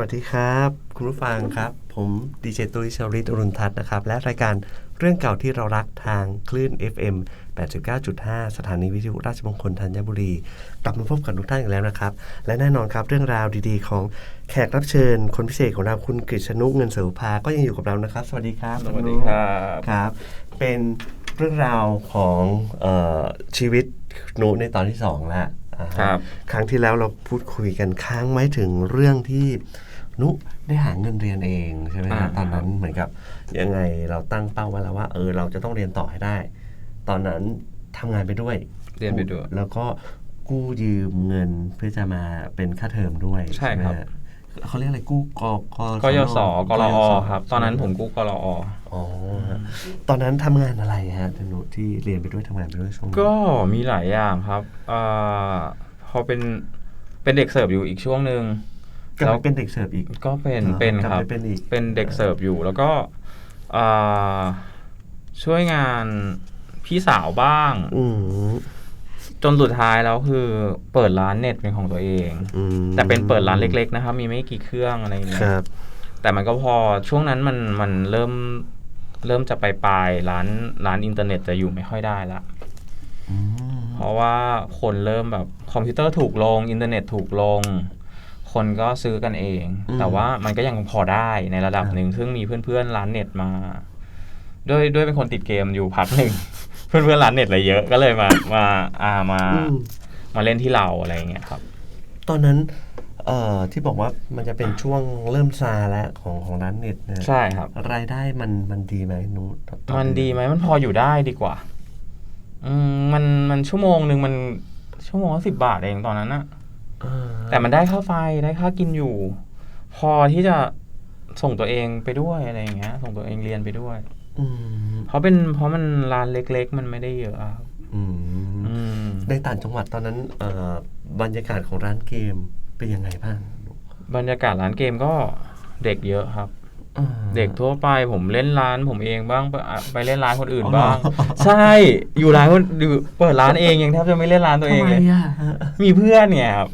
วัสดีครับ คุณผู้ฟังครับ ผมดีเจตุ้ยชาวริตอรุณทัศน์นะครับ และรายการเรื่องเก่าที่เรารักทางคลื่น FM 89.5 สถานีวิทยุราชมงคลธัญบุรี กลับมาพบกับทุกท่านอีกแล้วนะครับ และแน่นอนครับเรื่องราวดีๆ ของแขกรับเชิญ คนพิเศษของเราคุณกฤษณุเงินเสวภาก็ยังอยู่กับเรานะครับ สวัสดีครับสวัสดีครับครับ เป็นเรื่องราวของเออชีวิตหนุในตอนที่สองแล้วอ่าฮะครับครั้งที่แล้วเราพูดคุยกันค้างไว้ถึงเรื่องที่ นุได้หาเงินเรียนเองใช่ไหมฮะอ่าตอนนั้นเหมือนกับยังไงเราตั้งเป้าไว้แล้วว่า เออเราจะต้องเรียนต่อให้ได้ ตอนนั้นทำงานไปด้วย เรียนไปด้วย แล้วก็กู้ยืมเงินเพื่อจะมาเป็นค่าเทอมด้วยใช่ไหมครับฮะเขาเรียกอะไรกู้กกกยศกรยอศครับ ตอนนั้นผมกู้กรออ๋อฮะตอนนั้นทำงานอะไรฮะนุที่เรียนไปด้วยทำงานไปด้วยช่วงนั้นก็มีหลายอย่างครับอ่าพอเป็นเป็นเด็กเสิร์ฟอยู่อีกช่วงหนึ่ง กลับแล้วไปเป็นเด็กเสิร์ฟอีก ก็เป็นอ๋อเป็นกลับครับไปเป็นอีกเป็นเด็กเสิร์ฟอยู่แล้วก็อ่าช่วยงานพี่สาวบ้างอืมจนสุดท้ายแล้วคือเปิดร้านเน็ตเป็นของตัวเองอืมแต่เป็นเปิดร้านเล็ก ๆ นะครับ มีไม่กี่เครื่องอะไรอย่างเงี้คยรับแต่มันก็พอช่วงนั้นมันมันเริ่มเริ่มจะไปปลายร้านร้านอินเทอร์เน็ตจะอยู่ไม่ค่อยได้ละอืมเพราะว่าคนเริ่มแบบคอมพิวเตอร์ถูกลง อินเทอร์เน็ตถูกลง คนก็ซื้อกันเองแต่ว่ามันก็ยังพอได้ในระดับหนึ่งซึ่งมีเพื่อนๆร้านเน็ตมา ด้วยด้วยเป็นคนติดเกมอยู่พักหนึ่ง เพื่อนๆร้านเน็ตอะไรเยอะก็เลยมามาอ่ามาอืม มาเล่นที่เราอะไรอย่างเงี้ยครับ ตอนนั้นเอ่อที่บอกว่ามันจะเป็นช่วงเริ่มซาแล้วของของร้านเน็ตนะใช่ครับ รายได้มันมันดีไหมนุตอมันดีไหมมันพออยู่ได้ดีกว่า อืมมันมันชั่วโมงหนึ่งมันชั่วโมงละสิบบาทเองตอนนั้นอะเออ แต่มันได้ค่าไฟได้ค่ากินอยู่ พอที่จะส่งตัวเองไปด้วยอะไรอย่างเงี้ย ส่งตัวเองเรียนไปด้วยอืมเพราะเป็นเพราะมันร้านเล็ก ๆ มันไม่ได้เยอะอะครับอืมอืมในต่างจังหวัดตอนนั้นเอ่อบรรยากาศของร้านเกมเป็นยังไงบ้าง บรรยากาศร้านเกมก็เด็กเยอะครับอ่าเด็กทั่วไปผมเล่นร้านผมเองบ้างไปอะไปเล่นร้านคนอื่นอ๋อเหรอบ้าง ใช่อยู่ร้านคนอยู่เปิดร้านเองยังแทบจะไม่เล่นร้านตัวเองเลยทำไมอะมีเพื่อนเนี่ยครับ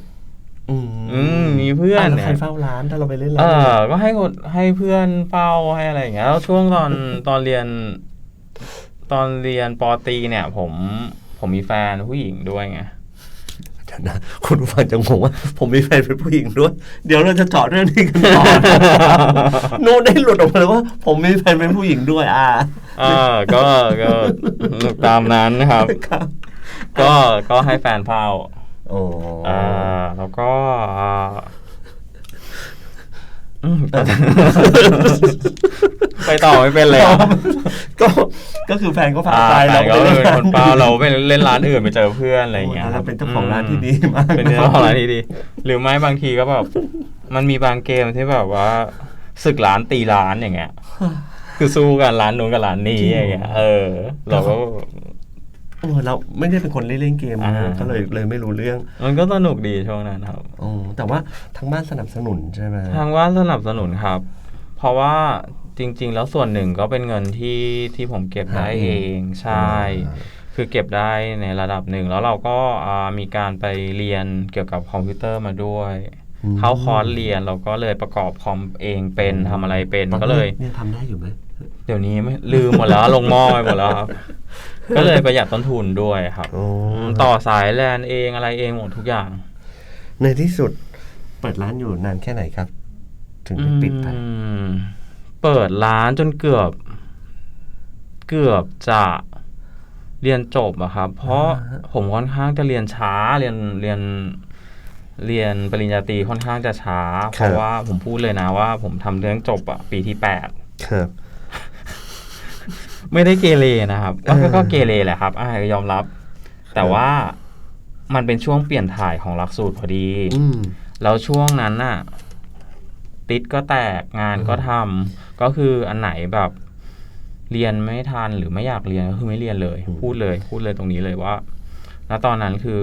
อืมอืมมีเพื่อนะแล้วเนี่ยใครเฝ้าร้านถ้าเราไปเล่นเอร้านอก็ให้คนให้เพื่อนเฝ้าให้อะไรอย่างเงี้ยแล้วช่วงตอนตอนเรียน ตอนเรียนปอตรีเนี่ย ผมผมมีแฟนผู้หญิงด้วยไงเดี๋ยวนะคุณผู้ฟังจะงงว่า ผมมีแฟนเป็นผู้หญิงด้วย เดี๋ยวเราจะเจาะเรื่องนี้กันต่อโน้ตได้หลุดออกมาเลยว่า ผมมีแฟนเป็นผู้หญิงด้วยอ่าอ่าก็ก็ตามนั้นนะครับครับก็ก็ให้แฟนเฝ้า โอ้อ่าแล้วก็อ่าอืมไปต่อไม่เป็นเลยอะก็ก็คือแฟนก็พาอ่าไปแฟเรานก็เป็นคนเฝ้าเราไปเล่นร้านอื่นไปเจอเพื่อนอะไรอย่างเงี้ยโอ้คเรารับเป็นเจ้าของร้านที่ดีมากเป็นเจ้าของร้านที่ดี หรือไม่บางทีก็แบบมันมีบางเกมที่แบบว่าศึกร้านตีร้านอย่างเงี้ย คือสู้กันร้านนู้นกับร้านนี้อย่างเงี้ย เออ เราก็ เออเราไม่ได้เป็นคนเล่นเล่นเกมนะอ่าก็เลยเลยไม่รู้เรื่อง มันก็สนุกดีช่วงนั้นครับอ๋อแต่ว่าทั้งบ้านสนับสนุนใช่ไหมทางว่านสนับสนุนครับ เพราะว่าจริง ๆ แล้วส่วนหนึ่งก็เป็นเงินที่ที่ผมเก็บได้เองใช่ คือเก็บได้ในระดับหนึ่ง แล้วเราก็อ่ามีการไปเรียนเกี่ยวกับคอมพิวเตอร์มาด้วยอืมเข้าคอร์สเรียนเราก็เลยประกอบคอมเองเป็นทำอะไรเป็นก็เลยเนี่ยทำได้อยู่ไหมเดี๋ยวนี้ไม่ลืมหมดแล้วลงหม้อไปหมดแล้วครับ ก็เลยประหยัดต้นทุนด้วยครับอ๋อต่อสายแลนเองอะไรเองหมดทุกอย่างในที่สุดเปิดร้านอยู่นานแค่ไหนครับ ถึงได้ปิดไปอืมเปิดร้านจนเกือบ เกือบจะเรียนจบอะครับ เพราะอ่าฮะผมค่อนข้างจะเรียนช้าเรียนเรียน เรียนปริญญาตรีค่อนข้างจะช้า เพราะว่าผมพูดเลยนะว่า ผมทำเรื่องจบอะปีที่แปด ครับ ไม่ได้เกเรนะครับก็เออก็เกเรแหละครับอ่ายอมรับ แต่ว่ามันเป็นช่วงเปลี่ยนถ่ายของหลักสูตรพอดี อืม แล้วช่วงนั้นน่ะ ติดก็แตกงานก็ทำก็คืออันไหนแบบ เรียนไม่ทันหรือไม่อยากเรียนก็คือไม่เรียนเลยอืมพูดเลย พูดเลยตรงนี้เลยว่า ณตอนนั้นคือ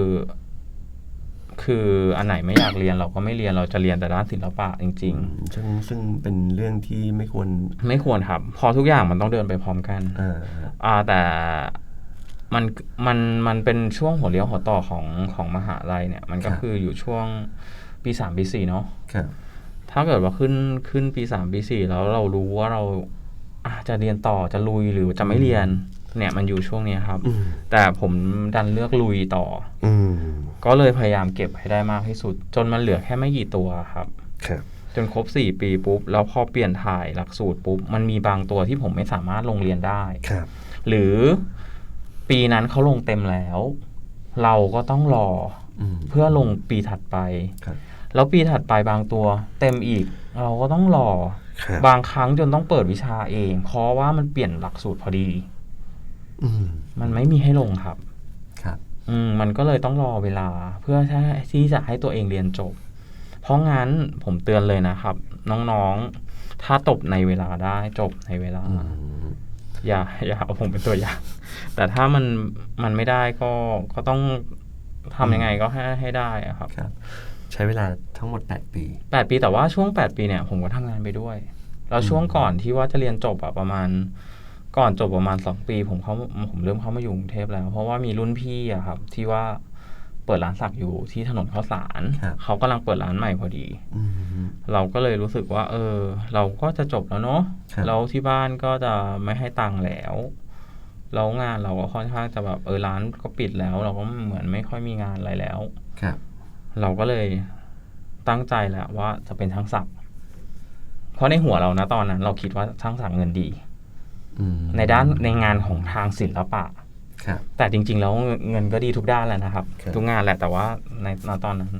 คืออันไหนไม่อยากเรียนเราก็ไม่เรียนเราจะเรียนแต่ด้านศิลปะจริงซึ่งซึ่งเป็นเรื่องที่ไม่ควรๆไม่ควรครับเพอทุกอย่างมันต้องเดินไปพร้อมกันอ่าอ่าแต่มันมันมันเป็นช่วงหัวเลี้ยวหัวต่อของของมหาลัยเนี่ย มันก็คืออยู่ช่วงปีสามปีสี่เนาะครับถ้าเกิดว่าขึ้นขึ้นปีสามปีสี่แล้วเรารู้ว่าเราอาจะเรียนต่อจะลุยหรือจะไม่เรียน เนี่ยมันอยู่ช่วงเนี้ยครับอืมแต่ผมดันเลือกลุยต่ออืมก็เลยพยายามเก็บให้ได้มากที่สุด จนมันเหลือแค่ไม่กี่ตัวครับครับจนครบสี่ปีปุ๊บ แล้วพอเปลี่ยนถ่ายหลักสูตรปุ๊บ มันมีบางตัวที่ผมไม่สามารถลงเรียนได้ครับ หรือปีนั้นเขาลงเต็มแล้ว เราก็ต้องรออืมเพื่อลงปีถัดไปครับแล้วปีถัดไปบางตัว เต็มอีก เราก็ต้องรอครับบางครั้งจนต้องเปิดวิชาเอง เพราะว่ามันเปลี่ยนหลักสูตรพอดีอื มมันไม่มีให้ลงครับ ครับ อืมมันก็เลยต้องรอเวลาเพื่อที่จะให้ตัวเองเรียนจบ เพราะงั้นผมเตือนเลยนะครับ น้องๆ ถ้าตบในเวลาได้จบในเวลาอืมอย่าอย่าเอาผมเป็นตัวอย่าง แต่ถ้ามันมันไม่ได้ก็ก็ต้องทำยังไงก็ให้ให้ได้อะครับครับ ใช้เวลาทั้งหมด 8 ปีแปดปีแต่ว่าช่วงแปดปีเนี่ยผมก็ทำงานไปด้วย แล้วช่วงก่อนที่ว่าจะเรียนจบอะประมาณ ก่อนจบประมาณสองปีผมเขาผมเริ่มเข้ามาอยู่กรุงเทพแล้ว เพราะว่ามีรุ่นพี่อะครับ ที่ว่าเปิดร้านสักอยู่ที่ถนนข้าวสาร ครับเขากำลังเปิดร้านใหม่พอดีอืมเราก็เลยรู้สึกว่า เออ เราก็จะจบแล้วเนาะครับ แล้วที่บ้านก็จะไม่ให้ตังค์แล้วแล้วงานเราก็ค่อนข้างจะแบบเออร้านก็ปิดแล้ว เราก็เหมือนไม่ค่อยมีงานอะไรแล้ว ครับ เราก็เลยตั้งใจแหละว่าจะเป็นช่างศักดิ์เพราะในหัวเรานะตอนนั้น เราคิดว่าช่างศักดิ์เงินดีอืม ในด้านในงานของทางศิลปะครับแต่จริง ๆ แล้วเงินก็ดีทุกด้านแหละนะครับครับทุกงานแหละแต่ว่าในณตอนนั้น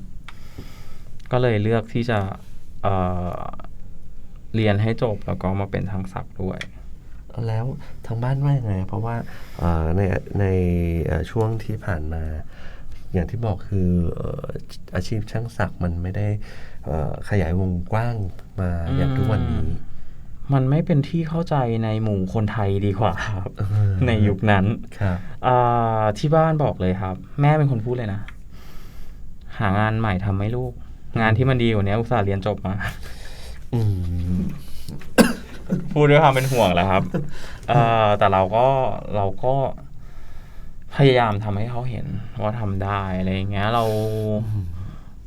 ก็เลยเลือกที่จะเอ่อเรียนให้จบแล้วก็มาเป็นทางศักดิ์ด้วย แล้วทางบ้านว่ายังไง เพราะว่าเอ่อในในเอ่อช่วงที่ผ่านมา อย่างที่บอกคือเอ่ออาชีพช่างศักดิ์มันไม่ได้เอ่อขยายวงกว้างมาอย่างทุกวันนี้ มันไม่เป็นที่เข้าใจในหมู่คนไทยดีกว่าครับเออในยุคนั้นครับอ่าที่บ้านบอกเลยครับ แม่เป็นคนพูดเลยนะ หางานใหม่ทำไหมลูก งานที่มันดีกว่านี้อุตส่าห์เรียนจบมาอืมพูดด้วยความเป็นห่วงแหละครับเอ่อแต่เราก็เราก็พยายามทำให้เขาเห็นว่าทำได้อะไรอย่างเงี้ย เรา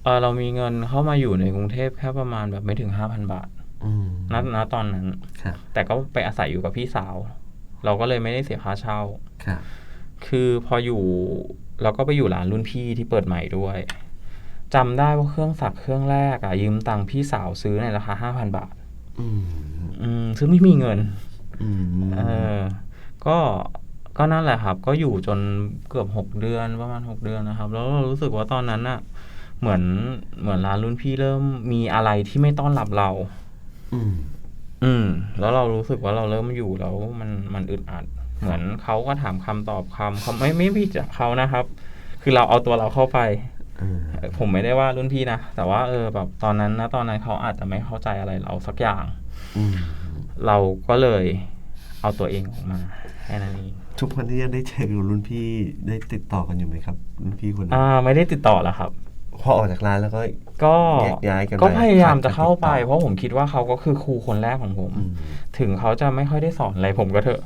เออเรามีเงินเข้ามาอยู่ในกรุงเทพแค่ประมาณแบบไม่ถึงห้าพันบาทอืม ณณตอนนั้นครับแต่ก็ไปอาศัยอยู่กับพี่สาว เราก็เลยไม่ได้เสียค่าเช่าครับคือพออยู่เราก็ไปอยู่ร้านรุ่นพี่ที่เปิดใหม่ด้วยจำได้ว่าเครื่องสักเครื่องแรกอะยืมตังค์พี่สาวซื้อในราคาห้าพันบาทอืมอืมซึ่งไม่มีเงินอืมเออ ก็ก็นั่นแหละครับ ก็อยู่จนเกือบหกเดือนประมาณหกเดือนนะครับ แล้วเรารู้สึกว่าตอนนั้นน่ะเหมือนเหมือนร้านรุ่นพี่เริ่มมีอะไรที่ไม่ต้อนรับเรา อืม อืม แล้วเรารู้สึกว่าเราเริ่มอยู่แล้วมันมันอึดอัด เหมือนเขาก็ถามคำตอบคำเขาไม่ไม่ผิดจากเขานะครับ คือเราเอาตัวเราเข้าไปเออผมไม่ได้ว่ารุ่นพี่นะ แต่ว่าเออแบบตอนนั้นนะตอนนั้นเขาอาจจะไม่เข้าใจอะไรเราสักอย่าง อืม เราก็เลยเอาตัวเองออกมาแค่นั้นเองทุกวันนี้ยังได้เจอกับรุ่นพี่ได้ติดต่อกันอยู่ไหมครับ รุ่นพี่คนนั้นอ่า ไม่ได้ติดต่อแล้วครับ พอออกจากร้านแล้วก็ก็แยกย้ายกันไปก็พยายามจะเข้าไปขาดการติดต่อเพราะผมคิดว่าเขาก็คือครูคนแรกของผมอืมถึงเขาจะไม่ค่อยได้สอนอะไรผมก็เถอะ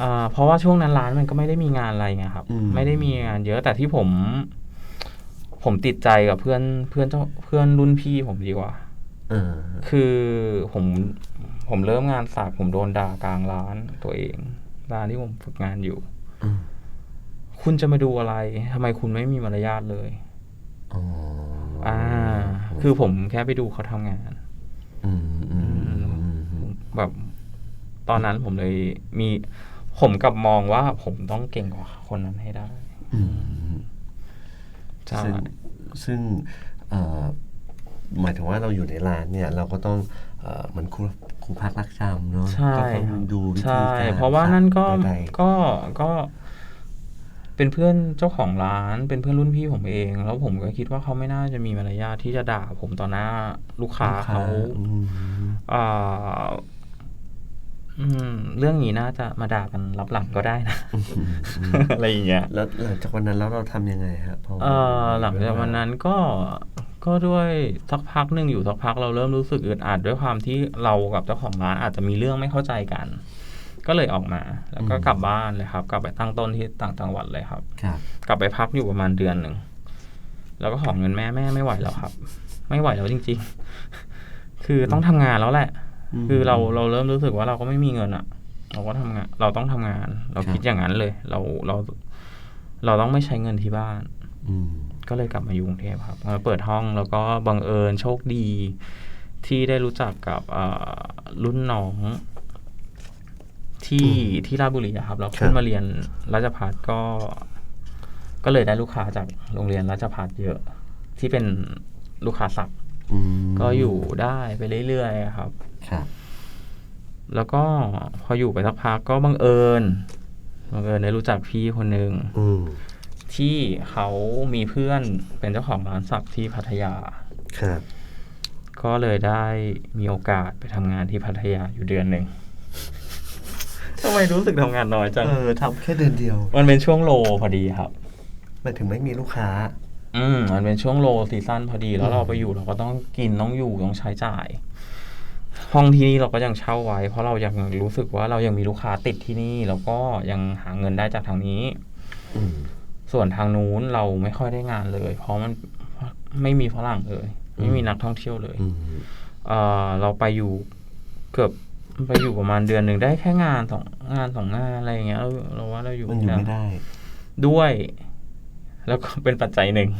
อ่าเพราะว่าช่วงนั้นร้านมันก็ไม่ได้มีงานอะไรไงครับอืมไม่ได้มีงานเยอะแต่ที่ผม ผมติดใจกับเพื่อนเพื่อนเจ้าเพื่อนรุ่นพี่ผมดีกว่าเออคือผมผมเริ่มงานสักผมโดนด่ากลางร้านตัวเอง ร้านที่ผมฝึกงานอยู่อืมคุณจะมาดูอะไรทำไมคุณไม่มีมารยาทเลย อ๋ออ่า คือผมแค่ไปดูเขาทำงานอืมอืมอืมอืมแบบตอนนั้นผมเลยมีผมกลับมองว่าผมต้องเก่งกว่าคนนั้นให้ได้อืมใช่ซึ่งซึ่งเอ่อหมายถึงว่าเราอยู่ในร้านเนี่ย เราก็ต้องเอ่อเหมือนครูครูพักรักจำเนาะใช่ก็ต้องดูวิธีใช่การเพราะว่านั่นก็ใดก็ก็ เป็นเพื่อนเจ้าของร้าน เป็นเพื่อนรุ่นพี่ผมเอง แล้วผมก็คิดว่าเขาไม่น่าจะมีมารยาทที่จะด่าผมต่อหน้าลูกๆค้าลูกเขาอืมอ่าอืมเรื่องนี้น่าจะมาด่ากันรับหลังก็ได้นะอะไรอย่างเงี้ยแล้วหลังจากวันนั้นแล้วเราทำยังไงครับพอเอ่อหลังจากวันนั้นก็ก็ด้วยสักพักหนึ่งอยู่สักพักเราเริ่มรู้สึกอึดอัดด้วยความที่เรากับเจ้าของร้านอาจจะมีเรื่องไม่เข้าใจกัน ก็เลยออกมา แล้วก็กลับบ้านเลยครับ กลับไปตั้งต้นที่ต่างจังหวัดเลยครับ ครับ กลับไปพักอยู่ประมาณเดือนหนึ่ง แล้วก็ขอเงินแม่แม่ไม่ไหวแล้วครับ ไม่ไหวแล้วจริง ๆ คือต้องทำงานแล้วแหละมคือเราเราเริ่มรู้สึกว่าเราก็ไม่มีเงินอะเราก็ทำงาน เราต้องทำงาน เราครับคิดอย่างนั้นเลย เราเรา เราต้องไม่ใช้เงินที่บ้านอืมก็เลยกลับมาอยู่กรุงเทพครับมาเปิดห้องแล้วก็บังเอิญโชคดีที่ได้รู้จักกับเอ่อรุ่นน้อง ที่ที่ราชบุรีอะครับเราขึ้นมาเรียนราชพัฒก็ ก็เลยได้ลูกค้าจากโรงเรียนราชพัฒเยอะ ที่เป็นลูกค้าสักอืมก็อยู่ได้ไปเรื่อยๆครับ ครับ แล้วก็พออยู่ไปสักพักก็บังเอิญบังเอิญได้รู้จักพี่คนหนึ่งอืมที่เขามีเพื่อนเป็นเจ้าของร้านสักที่พัทยา ครับ ก็เลยได้มีโอกาสไปทำงานที่พัทยาอยู่เดือนหนึ่ง ทำไมรู้สึกทำงานน้อยจัง เออทำแค่เดือนเดียว มันเป็นช่วงโลพอดีครับหมายถึงไม่มีลูกค้า อืมมันเป็นช่วงโลซีซั่นพอดี แล้วอืมเราไปอยู่เราก็ต้องกินต้องอยู่ต้องใช้จ่าย ห้องที่นี่เราก็ยังเช่าไว้ เพราะเรายังรู้สึกว่าเรายังมีลูกค้าติดที่นี่ แล้วก็ยังหาเงินได้จากทางนี้ อืมส่วนทางนู้นเราไม่ค่อยได้งานเลย เพราะมันไม่มีฝรั่งเลย ไม่มีนักท่องเที่ยวเลย อืมเออเราไปอยู่เกือบ ไปอยู่ประมาณเดือนหนึ่งได้แค่งานสองงานสองงานอะไรอย่างเงี้ยเราเราว่าเราอยู่มันอยู่ไม่ได้ ด้วย แล้วก็เป็นปัจจัยหนึ่ง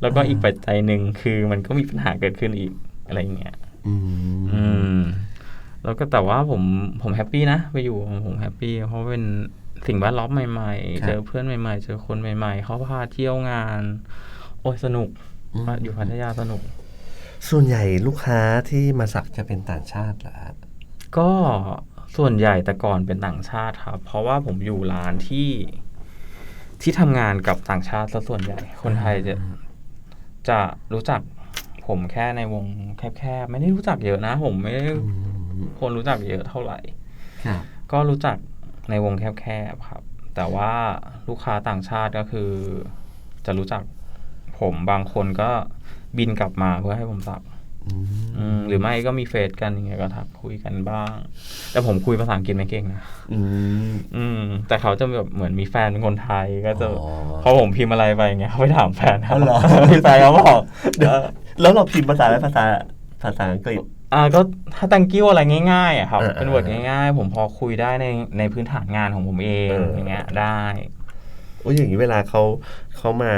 แล้วก็อ่าอีกปัจจัยหนึ่งคือมันก็มีปัญหาเกิดขึ้นอีกอะไรอย่างเงี้ยอืมอืมแล้วก็แต่ว่าผมผมแฮปปี้นะไปอยู่ผมแฮปปี้เพราะเป็นสิ่งแวดล้อมใหม่ๆ เจอเพื่อนใหม่ๆ เจอคนใหม่ๆ เขาพาเที่ยวงาน โอ้ยสนุกมอยู่พัทยาสนุก ส่วนใหญ่ลูกค้าที่มาสักจะเป็นต่างชาติเหรอฮะ ก็ส่วนใหญ่แต่ก่อนเป็นต่างชาติครับ เพราะว่าผมอยู่ร้านที่ที่ทำงานกับต่างชาติซะส่วนใหญ่ คนไทยจะจะรู้จักผมแค่ในวงแคบๆไม่ได้รู้จักเยอะนะ ผมไม่ได้อืมคนรู้จักเยอะเท่าไหร่ครับก็รู้จักในวงแคบๆครับ แต่ว่าลูกค้าต่างชาติก็คือ จะรู้จักผมบางคนก็บินกลับมาเพื่อให้ผมสัก อืมอืมหรือไม่ก็มีเฟซกันอย่างเงี้ยก็ทักคุยกันบ้าง แต่ผมคุยภาษาอังกฤษไม่เก่งนะอืม อืม แต่เขาจะแบบเหมือนมีแฟนเป็นคนไทยก็จะอ๋อ พอผมพิมพ์อะไรไปอย่างเงี้ยเขาไปถามแฟนเขาอ๋อเหรอ พี่แฟนเขาบอกเดี๋ยวแล้วเราพิมพ์ภาษาอะไรภาษาภาษาอังกฤษ อ่าก็ถ้า thank you อะไรง่ายๆอะครับเออเป็นวอร์ดง่ายๆ ผมพอคุยได้ในในพื้นฐานงานของผมเองเอออ อย่างเงี้ยได้ โอ้ยอย่างนี้เวลาเขาเขามา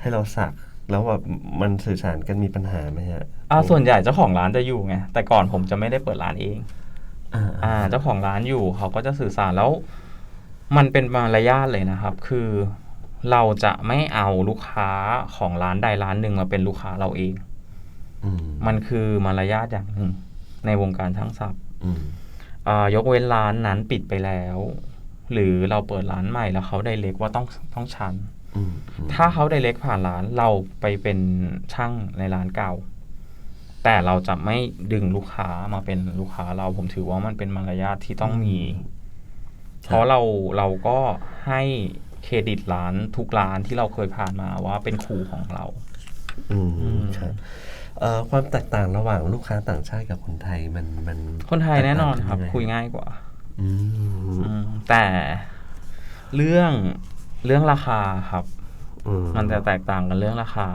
ให้เราสัก แล้วแบบมันสื่อสารกันมีปัญหาไหมฮะอ่าส่วนใหญ่เจ้าของร้านจะอยู่ไงแต่ก่อนผมจะไม่ได้เปิดร้านเองอ่าอ่าเจ้าของร้านอยู่เขาก็จะสื่อสารแล้ว มันเป็นมารยาทเลยนะครับ คือเราจะไม่เอาลูกค้าของร้านใดร้านหนึ่งมาเป็นลูกค้าเราเองอืมมันคือมารยาทอย่างหนึ่งในวงการช่างศักดิ์อืมอ่ายกเว้นร้านนั้นปิดไปแล้ว หรือเราเปิดร้านใหม่แล้วเขาได้เล็กว่าต้องต้องชันอืมอืม ถ้าเขาได้เล็กผ่านร้านเราไปเป็นช่างในร้านเก่า แต่เราจะไม่ดึงลูกค้ามาเป็นลูกค้าเราผมถือว่ามันเป็นมารยาทที่ต้องมี เพราะเราเราก็ให้เครดิตร้านทุกร้านที่เราเคยผ่านมาว่าเป็นครูของเรา อืมอืมครับเอ่อความแตกต่างระหว่างลูกค้าต่างชาติกับคนไทยมันมัน คนไทยแน่นอนครับแตกต่งคุยงไงง่ายกว่าอืมอืมแต่เรื่อง เรื่องราคาครับ อืมันจะแตกต่างกันเรื่องราคา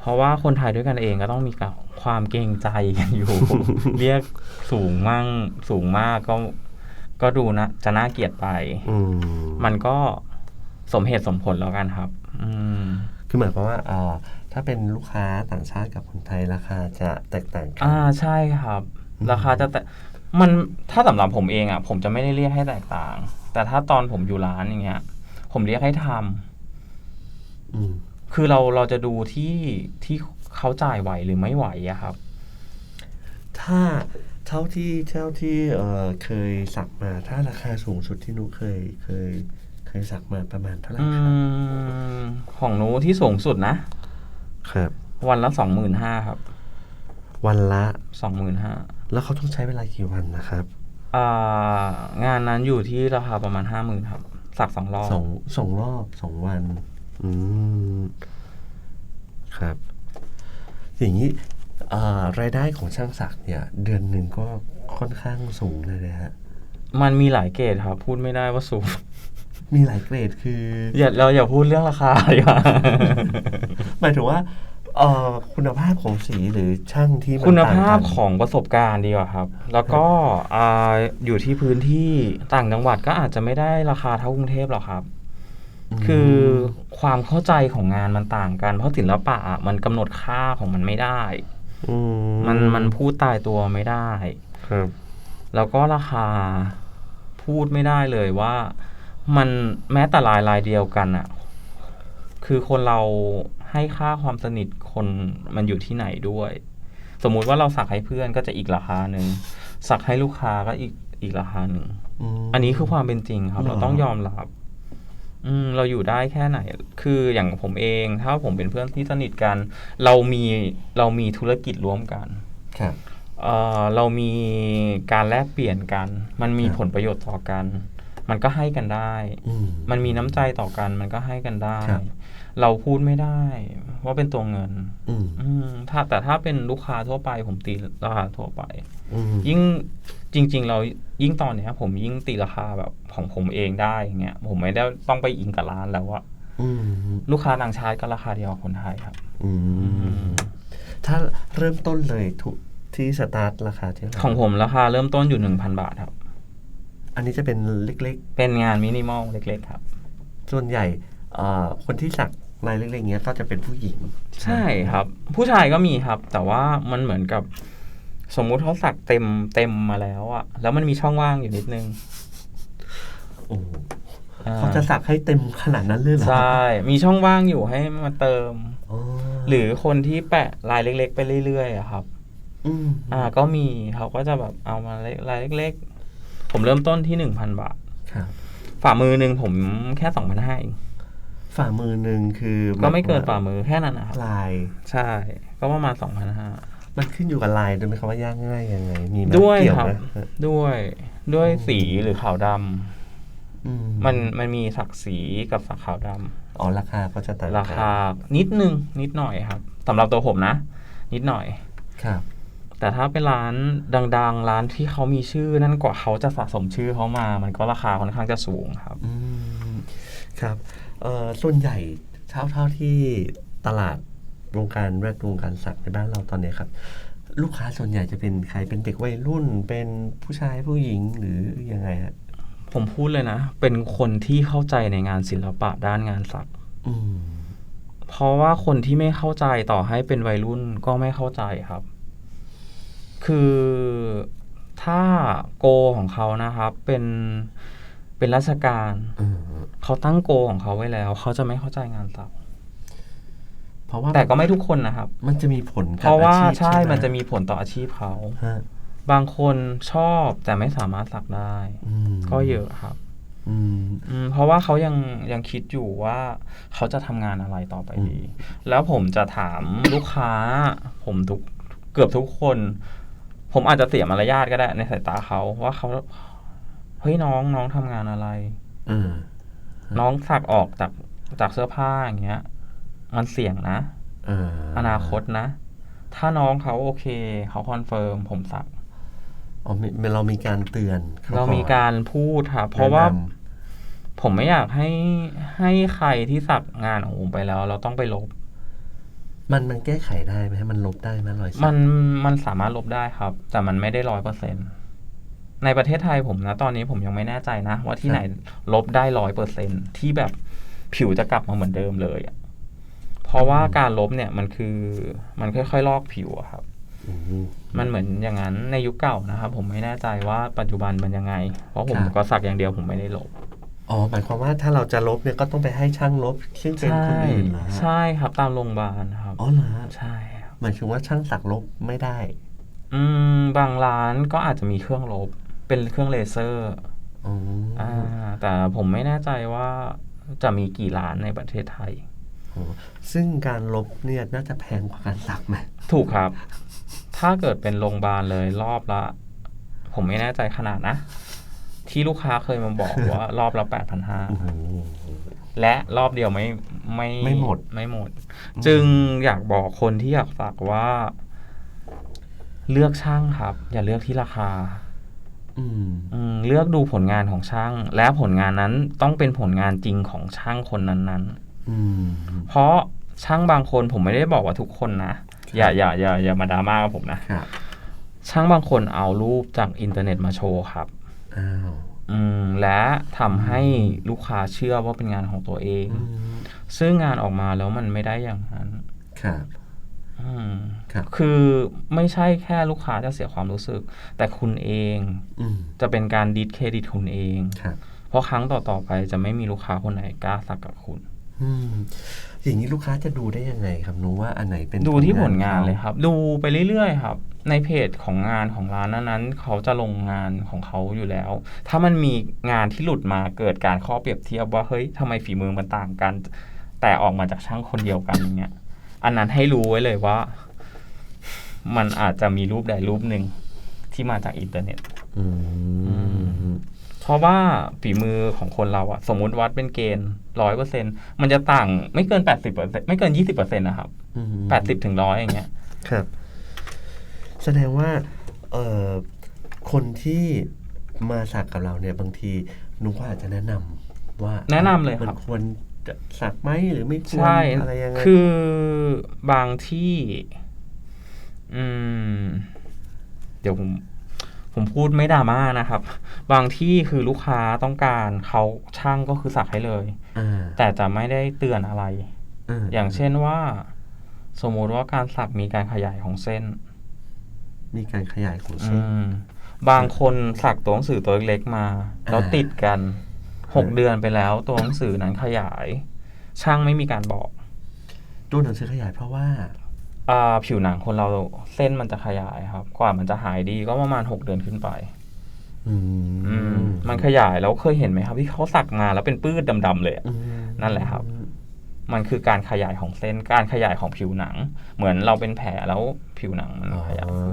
เพราะว่าคนไทยด้วยกันเองก็ต้องมีกับความเกรงใจกันอยู่ เรียกสูงมั่งสูงมากก็ก็ดูนะจะน่าเกลียดไปอืมมันก็สมเหตุสมผลแล้วกันครับ อืมคือหมายความว่าเอ่อถ้าเป็นลูกค้าต่างชาติกับคนไทยราคาจะแตกต่างกัอ่าใช่ครับ ราคาจะแต่มันถ้าสำหรับผมเองอะ ผมจะไม่ได้เรียกให้แตกต่าง แต่ถ้าตอนผมอยู่ร้านอย่างเงี้ย ผมเรียกให้ทำอืมคือเราเราจะดูที่ที่เขาจ่ายไหวหรือไม่ไหวอะครับ ถ้าเท่าที่เท่าที่เอ่อเคยสักมา ถ้าราคาสูงสุดที่หนุเคยเคย เคยสักมาประมาณเท่าไหร่อืครับมของหนูที่สูงสุดนะ ครับ วันละสองหมื่นห้าครับ วันละสองหมื่นห้าแล้วเขาต้องใช้เวลากี่วันนะครับอ่า งานนั้นอยู่ที่ราคาประมาณห้าหมื่นครับ สักสองรอบสองสองรอบสองวัน อืม ครับ อย่างนี้เอ่อรายได้ของช่างศักดิ์เนี่ย เดือนหนึ่งก็ค่อนข้างสูงเลยนะฮะ มันมีหลายเกรดครับ พูดไม่ได้ว่าสูง มีหลายเกรดคือ อย่าเราอย่าพูดเรื่องราคาดีกว่าหมายถึงว่า เอ่อคุณภาพของสีหรือช่างที่มันคุณต่งภาพกัน ของประสบการณ์ดีกว่าครับ แล้วก็อ่าอยู่ที่พื้นที่ต่างจังหวัดก็อาจจะไม่ได้ราคาเท่ากรุงเทพหรอกครับมคือความเข้าใจของงานมันต่างกัน เพราะศิลปะอะมันกำหนดค่าของมันไม่ได้ อืมันมันพูดตายตัวไม่ได้ ครับ แล้วก็ราคาพูดไม่ได้เลยว่า มันแม้แต่ลายลายเดียวกันอะคือคนเราให้ค่าความสนิท คนมันอยู่ที่ไหนด้วย สมมุติว่าเราสักให้เพื่อนก็จะอีกราคาหนึ่งสักให้ลูกค้าก็อีกอีกราคาหนึ่งมอันนี้คือความเป็นจริงครับเหรอเราต้องยอมรับ อืม เราอยู่ได้แค่ไหน คืออย่างผมเอง ถ้าผมเป็นเพื่อนที่สนิทกัน เรามีเรามีธุรกิจร่วมกัน ครับเอ่อเรามีการแลกเปลี่ยนกัน มันมีครับผลประโยชน์ต่อกัน มันก็ให้กันได้อืมมันมีน้ำใจต่อกัน มันก็ให้กันได้ครับ เราพูดไม่ได้ว่าเป็นตัวเงิน อืมอืมถ้าแต่ถ้าเป็นลูกค้าทั่วไป ผมตีราคาทั่วไป อืมยิ่งจริง ๆ เรายิ่งตอนเนี้ย ผมยิ่งตีราคาแบบของผมเองได้อย่างเงี้ยผมไม่ได้ต้องไปอิงกับร้านแล้วอะอืมลูกค้าต่างชาติก็ราคาเดียวกับคนไทยครับ อืมถ้าเริ่มต้นเลยทุกที่สตาร์ทราคาที่เท่าไหร่ของผมราคาเริ่มต้นอยู่หนึ่งพันบาทครับ อันนี้จะเป็นเล็กเป็นงานมินิมอลเล็กๆครับ ๆ ส่วนใหญ่เอ่อคนที่สัก ลายเล็กๆเงี้ยก็จะเป็นผู้หญิง ใช่ครับ ผู้ชายก็มีครับ แต่ว่ามันเหมือนกับ สมมุติเขาสักเต็มเต็มมาแล้วอะแล้วมันมีช่องว่างอยู่นิดนึงโอ้อ่เขาจะสักให้เต็มขนาดนั้นเลยเหรอใช่มีช่องว่างอยู่ให้มาเติมอ๋อหรือคนที่แปะลายเล็ก ๆ ไปเรื่อยๆอะครับอืมอ่า ก็มีเขาก็จะแบบเอามาเล็กรายเล็ก ๆ ผมเริ่มต้นที่หนึ่งพันบาทครับฝ่ามือหนึ่งผมแค่สองพันห้าเอง ฝ่ามือหนึ่งคือก็ไม่เกินฝ่ามือแค่นั้นนะครับลาย ใช่ ก็ประมาณสองพันห้ามันขึ้นอยู่กับลายด้วยไหมครับว่ายากง่ายยังไง มีไหมด้วยเกี่ยวครับไหมด้วยด้วยอืมสีหรือขาวดอืำมันมันมีสักสีกับสักขาวดอ๋อราคาก็จะต่างำกันราคานิดนึงนิดหน่อยครับสำหรับตัวผมนะ นิดหน่อยครับ แต่ถ้าเป็นร้านดัง ๆ ร้านที่เขามีชื่อนั่นกว่าเขาจะสะสมชื่อเขามา มันก็ราคาค่อนข้างจะสูงครับอืมครับเอ่อ ส่วนใหญ่เท่าเท่าที่ตลาดวงการแวดวงการสักในบ้านเราตอนนี้ครับ ลูกค้าส่วนใหญ่จะเป็นใครเป็นเด็กวัยรุ่น เป็นผู้ชายผู้หญิงหรือยังไงฮะผมพูดเลยนะ เป็นคนที่เข้าใจในงานศิลปะด้านงานสักอืมเพราะว่าคนที่ไม่เข้าใจต่อให้เป็นวัยรุ่นก็ไม่เข้าใจครับ คือถ้าโกของเขานะครับ เป็น เป็นราชการอืมเขาตั้งโกของเขาไว้แล้ว เขาจะไม่เข้าใจงานสักเพราะว่าแต่ก็ไม่ทุกคนนะครับ มันจะมีผลกับเพราะว่าอชีพใช่ไหมันจะมีผลต่ออาชีพเขาฮะบางคนชอบแต่ไม่สามารถสักได้อืมก็เยอะครับอืมอืมเพราะว่าเขายังยังคิดอยู่ว่าเขาจะทำงานอะไรต่อไปดีอืมแล้วผมจะถามลูกค้า ผมทุกเกือบทุกคน ผมอาจจะเสียมารยาทก็ได้ในสายตาเขาว่าเขา เฮ้ยน้องน้องทำงานอะไรอืมน้องสักออกจากจากเสื้อผ้าอย่างเงี้ย มันเสี่ยงนะ อ่าอนาคตนะ ถ้าน้องเขาโอเค เขาคอนเฟิร์มผมสัก อ๋อมีเรามีการเตือนขเรามีก่อนการพูดครับเพราะว่า แนนผมไม่อยากให้ให้ใครที่สักงานของผมไปแล้ว เราต้องไปลบำมันมันแก้ไขได้ไหมฮะมันลบได้ไหมรอยสักมันมันสามารถลบได้ครับ แต่มันไม่ได้ร้อยเปอร์เซ็น ในประเทศไทยผมนะตอนนี้ผมยังไม่แน่ใจนะ ว่าที่ไหนลบได้ร้อยเปอร์เซ็นที่แบบผิวจะกลับมาเหมือนเดิมเลยอะเพราะว่าการลบเนี่ยมันคือมันค่อยๆลอกผิวอะครับอืมมันเหมือนอย่างนั้นในยุคเก่านะครับผมไม่แน่ใจว่าปัจจุบันมันยังไง เพราะผมครับก็สักอย่างเดียวผมไม่ได้ลบอ๋อหมายความว่าถ้าเราจะลบเนี่ยก็ต้องไปให้ช่างลบซึ่งเป็นคนอื่นเหรอฮะใช่ครับตามโรงพยาบาลครับอ๋อเหรอฮะใช่ครับหมายถึงว่าช่างสักลบไม่ได้ อืมบางร้านก็อาจจะมีเครื่องลบ เป็นเครื่องเลเซอร์อ๋อออ่าแต่ผมไม่แน่ใจว่าจะมีกี่ร้านในประเทศไทยอ๋อซึ่งการลบเนี่ยน่าจะแพงกว่าการสักไหมถูกครับ ถ้าเกิดเป็นโรงพยาบาลเลยรอบละ ผมไม่แน่ใจขนาดนะ ที่ลูกค้าเคยมาบอกว่ารอบละแปดพันห้าโอ้โหและรอบเดียวไม่ไม่ไม่หมดไม่หมด จึงอยากบอกคนที่อยากสักว่า เลือกช่างครับ อย่าเลือกที่ราคาอืมอืม เลือกดูผลงานของช่าง และผลงานนั้นต้องเป็นผลงานจริงของช่างคนนั้นอืมๆเพราะช่างบางคนผมไม่ได้บอกว่าทุกคนนะ อย่าอย่าอย่าอย่ามาดราม่ากับผมนะครับช่างบางคนเอารูปจากอินเทอร์เน็ตมาโชว์ครับอ้าวอืมและทำให้ลูกค้าเชื่อว่าเป็นงานของตัวเองอืมซึ่งงานออกมาแล้วมันไม่ได้อย่างนั้นครับอืม ครับคือไม่ใช่แค่ลูกค้าจะเสียความรู้สึก แต่คุณเองอืมจะเป็นการดิสเครดิตคุณเอง ครับเพราะครั้งต่อๆไปจะไม่มีลูกค้าคนไหนกล้าสักกับคุณ อืมอย่างนี้ลูกค้าจะดูได้ยังไงครับหนูว่าอันไหนเป็นดูที่ผลงานขเลยครับ ดูไปเรื่อยๆครับ ในเพจของงานของร้านนั้นๆเขาจะลงงานของเขาอยู่แล้ว ถ้ามันมีงานที่หลุดมาเกิดการข้อเปรียบเทียบว่าเฮ้ยทำไมฝีมือมันต่างกัน แต่ออกมาจากช่างคนเดียวกันอย่างเงี้ย อันนั้นให้รู้ไว้เลยว่า มันอาจจะมีรูปใดรูปหนึ่งที่มาจากอินเทอร์เน็ตอืมเพราะว่าฝีมือของคนเราอะสมมุติวัดเป็นเกณฑ์ร้อยเปอร์เซ็นมันจะต่างไม่เกินแปดสิบเปอร์เซ็นไม่เกินยี่สิบเปอร์เซ็นต์นะครับอืมแปดสิบถึงร้อยอย่างเงี้ย ครับ แสดงว่า เอ่อคนที่มาสักกับเราเนี่ยบางทีนุก็อาจจะแนะนำว่าแนะนำเลยมัครับควร จะสักไหมหรือไม่ควรใช่อะไรยังไงคือบางที่ อืม เดี๋ยวผม ผมพูดไม่ดราม่านะครับ บางที่คือลูกค้าต้องการเขาช่างก็คือสักให้เลยอ่าแต่จะไม่ได้เตือนอะไรอย่างเช่นว่า สมมุติว่าการสักมีการขยายของเส้น มีการขยายของอืเส้นมบางคนสักตัวหนังสือตัวเล็กๆมา แล้วอ่าติดกัน หกอืมเดือนไปแล้ว ตัวหนังสือนั้นขยาย ช่างไม่มีการบอก ตัวหนังสือขยายเพราะว่าอ่าผิวหนังคนเราเส้นมันจะขยายครับ กว่ามันจะหายดีก็ประมาณหกเดือนขึ้นไปอืมอืมมันขยายแล้วเคยเห็นไหมครับ ที่เขาสักมาแล้วเป็นปื้ดดำๆเลยอะอืมนั่นแหละครับ มันคือการขยายของเส้นการขยายของผิวหนัง เหมือนเราเป็นแผลแล้วผิวหนังมันอ๋อขยายเพ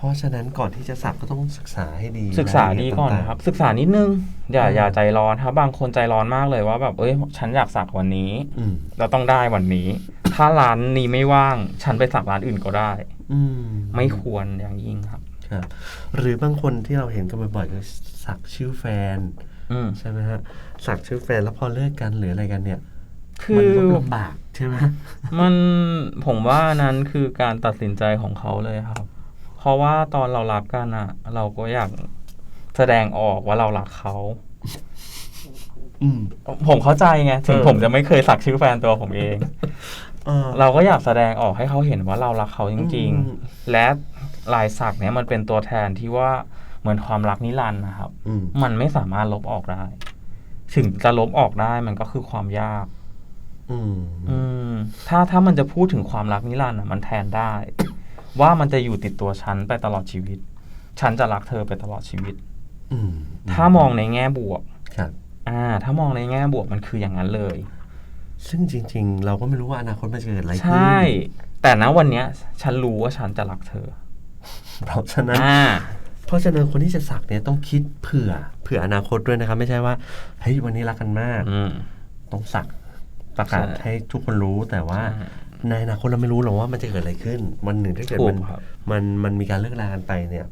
ราะฉะนั้นก่อนที่จะสักก็ต้องศึกษาให้ดีศึกษาดีก่อนรายละเยครับ ศึกษานิดนึง อย่าอย่าใจร้อนครับ บางคนใจร้อนมากเลยว่าแบบเอ้ย ฉันอยากสักวันนี้อืมเราต้องได้วันนี้ ถ้าร้านนี้ไม่ว่าง ฉันไปสักร้านอื่นก็ได้ อืมไม่ควรอย่างยิ่งครับครับ หรือบางคนที่เราเห็นกันบ่อยๆก็สักชื่อแฟนอืมใช่ไหมฮะสักชื่อแฟนแล้วพอเลิกกันหรืออะไรกันเนี่ยคืมันอก็ลำบากใช่ไหมมันผมว่านั้นคือการตัดสินใจของเขาเลยครับ เพราะว่าตอนเรารักกันอะเราก็อยากแสดงออกว่าเรารักเขา อืม ผมเข้าใจไงถึงเออผมจะไม่เคยสักชื่อแฟนตัวผมเองเออเราก็อยากแสดงออกให้เขาเห็นว่าเรารักเขาจริงอืมๆและลายสักเนี้ยมันเป็นตัวแทนที่ว่าเหมือนความรักนิรันดร์นะครับอืมมันไม่สามารถลบออกได้ ถึงจะลบออกได้มันก็คือความยากอืมอืมถ้าถ้ามันจะพูดถึงความรักนิรันดร์อะมันแทนได้ ว่ามันจะอยู่ติดตัวฉันไปตลอดชีวิต ฉันจะรักเธอไปตลอดชีวิตอืมถ้ามองในแง่บวกครับอ่า ถ้ามองในแง่บวกมันคืออย่างนั้นเลย ซึ่งจริง ๆ เราก็ไม่รู้ว่าอนาคตมันจะเกิดอะไรใชขึ้น่แต่ณวันเนี้ย ฉันรู้ว่าฉันจะรักเธอ เพราะฉะนั้นอ่าเพราะฉะนั้นคนที่จะสักเนี่ยต้องคิดเผื่อ เผื่ออนาคตด้วยนะครับ ไม่ใช่ว่าเฮ้ยวันนี้รักกันมากอืมต้องสักประกาศใช่ให้ทุกคนรู้แต่ว่า ใช่ในอนาคตเราไม่รู้หรอกว่ามันจะเกิดอะไรขึ้น วันหนึ่งถ้าเกิดถูมักนครับ มันมันมีการเลิกรากันไปเนี่ย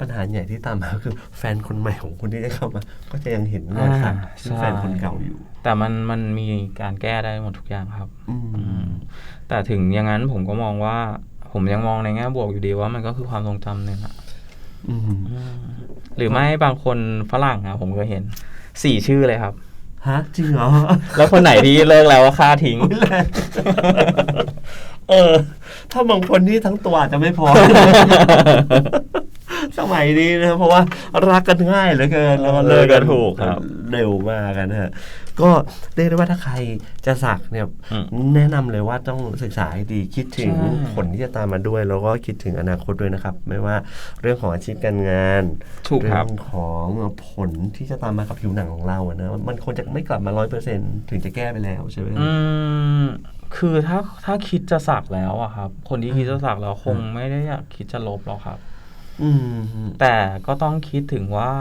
ปัญหาใหญ่ที่ตามมาก็คือแฟนคนใหม่ของคุณที่จะเข้ามา ก็จะยังเห็นรอยสักอ่าซึ่งใช่ แฟนคนเก่าอยู่ แต่มันมันมีการแก้ได้หมดทุกอย่างครับ อืม อืมแต่ถึงอย่างนั้นผมก็มองว่า ผมยังมองในแง่บวกอยู่ดีว่ามันก็คือความทรงจำหนึ่งอะอืมอืมหรือไม่บางคนฝรั่งอะผมเคยเห็นสี่ชื่อเลยครับ ฮะจริงเหรอ แล้วคนไหนที่เลิกแล้วก็ฆ่าทิ้งอุ๊ยแรงเออ ถ้าบางคนที่ทั้งตัวอาจจะไม่พอ สมัยนี้นะเพราะว่ารักกันง่ายเหลือเกินแล้วก็เลิกกันถูกครับเร็วมากกันนะฮะก็เรียกได้ว่าถ้าใครจะสักเนี่ยอืมแนะนำเลยว่าต้องศึกษาให้ดีคิดถึงใช่ผลที่จะตามมาด้วย แล้วก็คิดถึงอนาคตด้วยนะครับ ไม่ว่าเรื่องของอาชีพการงานถูกครับเรื่องของผลที่จะตามมากับผิวหนังของเราอะนะมันควรจะไม่กลับมาร้อยเปอร์เซ็นถึงจะแก้ไปแล้วใช่ไหมอืมคือถ้าถ้าคิดจะสักแล้วอะครับ คนที่คิดจะสักแล้วคงไม่ได้อยากคิดจะลบหรอกครับ อืมแต่ก็ต้องคิดถึงว่า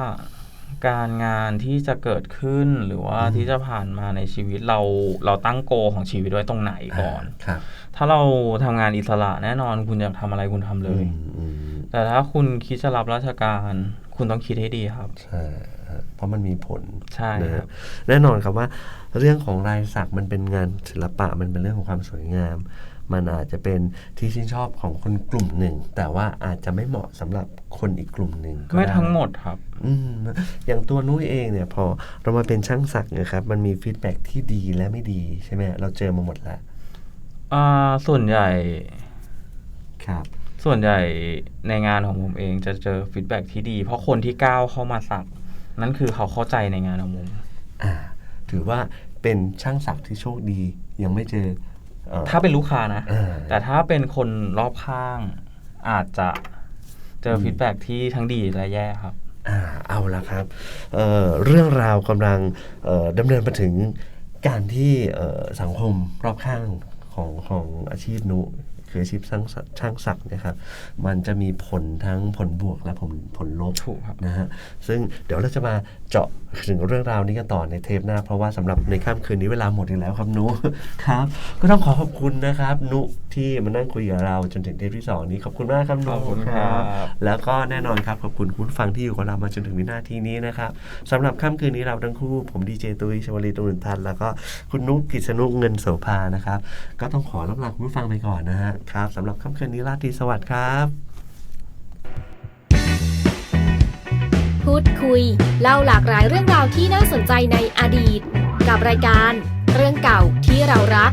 การงานที่จะเกิดขึ้นหรือว่าอืมที่จะผ่านมาในชีวิตเราเราตั้งโกของชีวิตไว้ตรงไหนก่อน ครับ ถ้าเราทำงานอิสระแน่นอนคุณอยากทำอะไรคุณทำเลยอืมอืมแต่ถ้าคุณคิดจะรับราชการ คุณต้องคิดให้ดีครับ ใช่ฮะเพราะมันมีผล ใช่นะคฮะรับ แน่นอนครับว่า เรื่องของลายสักมันเป็นงานศิลปะมันเป็นเรื่องของความสวยงาม มันอาจจะเป็นที่ชื่นชอบของคนกลุ่มหนึ่ง แต่ว่าอาจจะไม่เหมาะสำหรับคนอีกกลุ่มหนึ่งก็ไม่ด้ทั้งหมดครับ อืมอย่างตัวนุ้ยเองเนี่ยพอเรามาเป็นช่างสักเนะครับมันมีฟีดแบ็กที่ดีและไม่ดีใช่ไหมเราเจอมาหมดแล้วอ่าส่วนใหญ่ครับส่วนใหญ่ในงานของผมเองจะเจอฟีดแบ็ที่ดี เพราะคนที่ก้าวเข้ามาสักนั่นคือเขาเข้าใจในงานของผมอ่า ถือว่าเป็นช่างสักที่โชคดียังไม่เจอเอ่อถ้าเป็นลูกค้านะอ่าแต่ถ้าเป็นคนรอบข้างอาจจะเจอฟีดแบ็ที่ทั้งดีและแย่ครับอ่าเอาละครับเอ่อเรื่องราวกำลังเอ่อดำเนินมาถึงการที่เอ่อสังคมรอบข้างของของอาชีพนุ คืออาชีพช่างสักช่างสักเนี่ยครับมันจะมีผลทั้งผลบวกและผลผลลบถูกครับนะฮะซึ่งเดี๋ยวเราจะมาเจาะถึงเรื่องราวนี้กันต่อในเทปหน้า เพราะว่าสำหรับในค่ำคืนนี้เวลาหมดอีกแล้วครับนุครับก็ต้องขอขอบคุณนะครับนุที่มานั่งคุยกับเราจนถึงเทปที่สองนี้ขอบคุณมากครับนุขอบคุณครับแล้วก็แน่นอนครับขอบคุณคุณผู้ฟังที่อยู่กับเรามาจนถึงวินาทีนี้นะครับสำหรับค่ำคืนนี้เราทั้งคู่ผมดีเจตุ้ยชวลีตุลทันแล้วก็คุณนุกกิษณุเงินโสภานะครับก็ต้องขอรับลาคุณผู้ฟังไปก่อนนะฮะครับสำหรับค่ำคืนนี้ราตรีสวัสดิ์ครับ พูดคุย เล่าหลากหลายเรื่องราวที่น่าสนใจในอดีต กับรายการ เรื่องเก่าที่เรารัก